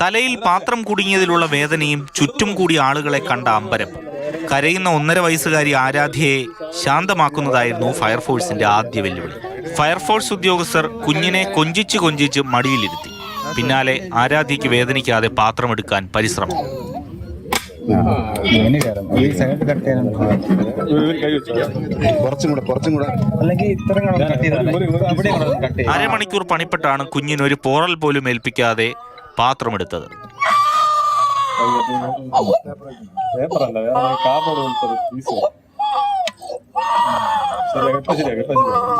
തലയിൽ പാത്രം കുടുങ്ങിയതിലുള്ള വേദനയും ചുറ്റും കൂടി ആളുകളെ കണ്ട അമ്പരം. കരയുന്ന ഒന്നര വയസ്സുകാരി ആരാധ്യയെ ശാന്തമാക്കുന്നതായിരുന്നു ഫയർഫോഴ്സിന്റെ ആദ്യ വെല്ലുവിളി. ഫയർഫോഴ്സ് ഉദ്യോഗസ്ഥർ കുഞ്ഞിനെ കൊഞ്ചിച്ച് കൊഞ്ചിച്ച് മടിയിലിരുത്തി. പിന്നാലെ ആരാധ്യയ്ക്ക് വേദനിക്കാതെ പാത്രമെടുക്കാൻ പരിശ്രമം. ഇങ്ങനെ കയറാം. ഈ സൈഡ് കട്ട് ചെയ്യാനാണ് കുറച്ചും കൂടെ കുറച്ചും കൂടെ. അല്ലെങ്കിൽ ഇത്തരം അരമണിക്കൂർ പണിപ്പെട്ടാണ് കുഞ്ഞിന് ഒരു പോറൽ പോലും ഏൽപ്പിക്കാതെ പാത്രമെടുത്തത്. പേപ്പറല്ല വേറെ കാർഡോട് പോലത്തെ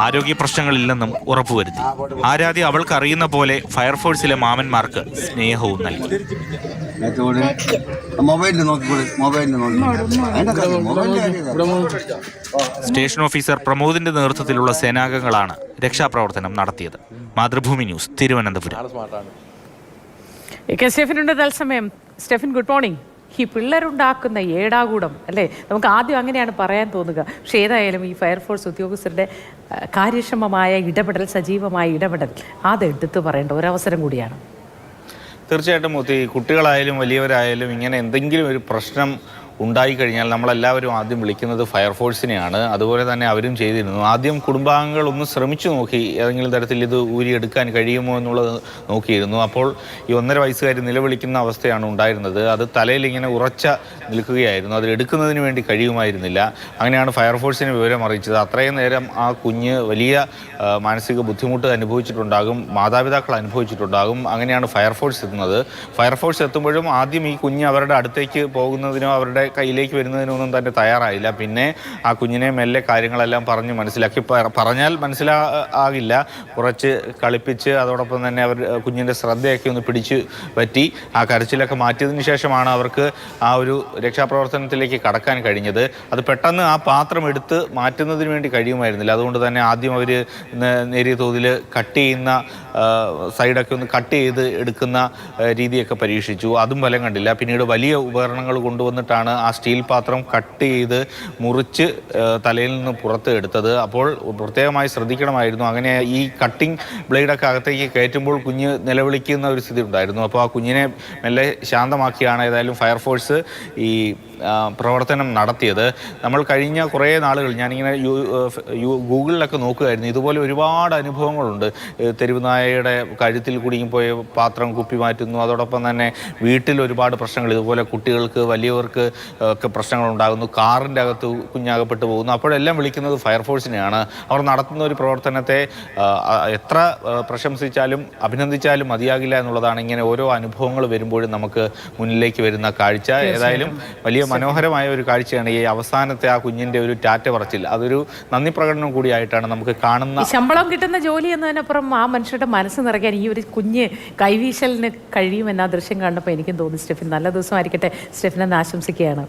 ആരോഗ്യ പ്രശ്നങ്ങളില്ലെന്നും ഉറപ്പുവരുത്തി ആരാധ്യ അവൾക്ക് അറിയുന്ന പോലെ ഫയർഫോഴ്സിലെ മാമന്മാർക്ക് സ്നേഹവും നൽകി. സ്റ്റേഷൻ ഓഫീസർ പ്രമോദിന്റെ നേതൃത്വത്തിലുള്ള സേനാംഗങ്ങളാണ് രക്ഷാപ്രവർത്തനം നടത്തിയത്. മാതൃഭൂമി ന്യൂസ് തിരുവനന്തപുരം. കെ സ്റ്റെഫിനുണ്ട് തത്സമയം. Stephin good morning. ഈ പിള്ളേരുണ്ടാക്കുന്ന ഏടാകൂടം അല്ലേ? നമുക്ക് ആദ്യം അങ്ങനെയാണ് പറയാൻ തോന്നുക. പക്ഷേ ഏതായാലും ഈ ഫയർഫോഴ്സ് ഉദ്യോഗസ്ഥരുടെ കാര്യക്ഷമമായ ഇടപെടൽ സജീവമായ ഇടപെടൽ അത് എടുത്തു പറയേണ്ട ഒരവസരം കൂടിയാണ്. തീർച്ചയായിട്ടും മൂത്തി കുട്ടികളായാലും വലിയവരായാലും ഇങ്ങനെ എന്തെങ്കിലും ഒരു പ്രശ്നം ഉണ്ടായിക്കഴിഞ്ഞാൽ നമ്മളെല്ലാവരും ആദ്യം വിളിക്കുന്നത് ഫയർഫോഴ്സിനെയാണ്. അതുപോലെ തന്നെ അവരും ചെയ്തിരുന്നു. ആദ്യം കുടുംബാംഗങ്ങൾ ഒന്ന് ശ്രമിച്ചു നോക്കി ഏതെങ്കിലും തരത്തിൽ ഇത് ഊരിയെടുക്കാൻ കഴിയുമോ എന്നുള്ളത് നോക്കിയിരുന്നു. അപ്പോൾ ഈ ഒന്നര വയസ്സുകാരി നിലവിളിക്കുന്ന അവസ്ഥയാണ് ഉണ്ടായിരുന്നത്. അത് തലയിൽ ഇങ്ങനെ ഉറച്ച നിൽക്കുകയായിരുന്നു. അത് എടുക്കുന്നതിന് വേണ്ടി കഴിയുമായിരുന്നില്ല. അങ്ങനെയാണ് ഫയർഫോഴ്സിനെ വിവരം അറിയിച്ചത്. അത്രയും നേരം ആ കുഞ്ഞ് വലിയ മാനസിക ബുദ്ധിമുട്ട് അനുഭവിച്ചിട്ടുണ്ടാകും. മാതാപിതാക്കൾ അനുഭവിച്ചിട്ടുണ്ടാകും. അങ്ങനെയാണ് ഫയർഫോഴ്സ് എത്തുന്നത്. ഫയർഫോഴ്സ് എത്തുമ്പോഴും ആദ്യം ഈ കുഞ്ഞ് അവരുടെ അടുത്തേക്ക് പോകുന്നതിനോ അവരുടെ കയ്യിലേക്ക് വരുന്നതിനൊന്നും തന്നെ തയ്യാറായില്ല. പിന്നെ ആ കുഞ്ഞിനെ മെല്ലെ കാര്യങ്ങളെല്ലാം പറഞ്ഞ് മനസ്സിലാക്കി പറഞ്ഞാൽ മനസ്സിലാകില്ല കുറച്ച് കളിപ്പിച്ച് അതോടൊപ്പം തന്നെ അവർ കുഞ്ഞിന്റെ ശ്രദ്ധയൊക്കെ ഒന്ന് പിടിച്ച് പറ്റി. ആ കരച്ചിലൊക്കെ മാറ്റിയതിന് ശേഷമാണ് അവർക്ക് ആ ഒരു രക്ഷാപ്രവർത്തനത്തിലേക്ക് കടക്കാൻ കഴിഞ്ഞത്. അത് പെട്ടെന്ന് ആ പാത്രം എടുത്ത് മാറ്റുന്നതിന് വേണ്ടി കഴിയുമായിരുന്നില്ല. അതുകൊണ്ട് തന്നെ ആദ്യം അവർ നേരിയ തോതിൽ കട്ട് ചെയ്യുന്ന സൈഡൊക്കെ ഒന്ന് കട്ട് ചെയ്ത് എടുക്കുന്ന രീതിയൊക്കെ പരീക്ഷിച്ചു. അതും ഫലം കണ്ടില്ല. പിന്നീട് വലിയ ഉപകരണങ്ങൾ കൊണ്ടുവന്നിട്ടാണ് ആ സ്റ്റീൽ പാത്രം കട്ട് ചെയ്ത് മുറിച്ച് തലയിൽ നിന്ന് പുറത്ത് എടുത്തത്. അപ്പോൾ പ്രത്യേകമായി ശ്രദ്ധിക്കണമായിരുന്നു. അങ്ങനെ ഈ കട്ടിംഗ് ബ്ലേഡൊക്കെ അകത്തേക്ക് കയറ്റുമ്പോൾ കുഞ്ഞ് നിലവിളിക്കുന്ന ഒരു സ്ഥിതി ഉണ്ടായിരുന്നു. അപ്പോൾ ആ കുഞ്ഞിനെ മെല്ലെ ശാന്തമാക്കിയാണ് ഏതായാലും ഫയർഫോഴ്സ് ഈ പ്രവർത്തനം നടത്തിയത്. നമ്മൾ കഴിഞ്ഞ കുറേ നാളുകൾ ഞാനിങ്ങനെ യു ഗൂഗിളിലൊക്കെ നോക്കുമായിരുന്നു ഇതുപോലെ ഒരുപാട് അനുഭവങ്ങളുണ്ട്. തെരുവുനായ തെരുവ് നായയുടെ കഴുത്തിൽ കുടുങ്ങിപ്പോയ പാത്രം കുപ്പി മാറ്റുന്നു. അതോടൊപ്പം തന്നെ വീട്ടിൽ ഒരുപാട് പ്രശ്നങ്ങൾ. ഇതുപോലെ കുട്ടികൾക്ക് വലിയവർക്ക് ഒക്കെ പ്രശ്നങ്ങൾ ഉണ്ടാകുന്നു കാറിന്റെ അകത്ത് കുഞ്ഞാകപ്പെട്ട് പോകുന്നു. അപ്പോഴെല്ലാം വിളിക്കുന്നത് ഫയർഫോഴ്സിനെയാണ്. അവർ നടത്തുന്ന ഒരു പ്രവർത്തനത്തെ എത്ര പ്രശംസിച്ചാലും അഭിനന്ദിച്ചാലും മതിയാകില്ല എന്നുള്ളതാണ് ഇങ്ങനെ ഓരോ അനുഭവങ്ങൾ വരുമ്പോഴും നമുക്ക് മുന്നിലേക്ക് വരുന്ന കാഴ്ച. ഏതായാലും വലിയ മനോഹരമായ ഒരു കാഴ്ചയാണ് ഈ അവസാനത്തെ ആ കുഞ്ഞിന്റെ ഒരു ടാറ്റ പറച്ചിൽ. അതൊരു നന്ദി പ്രകടനം കൂടിയായിട്ടാണ് നമുക്ക് കാണുന്ന ശമ്പളം കിട്ടുന്ന ജോലി എന്നതിനപ്പുറം ആ മനുഷ്യരുടെ മനസ്സ് നിറയ്ക്കാൻ ഈ ഒരു കുഞ്ഞ് കൈവീശലിന് കഴിയുമെന്ന ആ ദൃശ്യം കണ്ടപ്പോൾ എനിക്കും തോന്നി. സ്റ്റെഫിൻ നല്ല ദിവസമായിരിക്കട്ടെ. സ്റ്റെഫിനെന്ന് ആശംസിക്കുകയാണ്.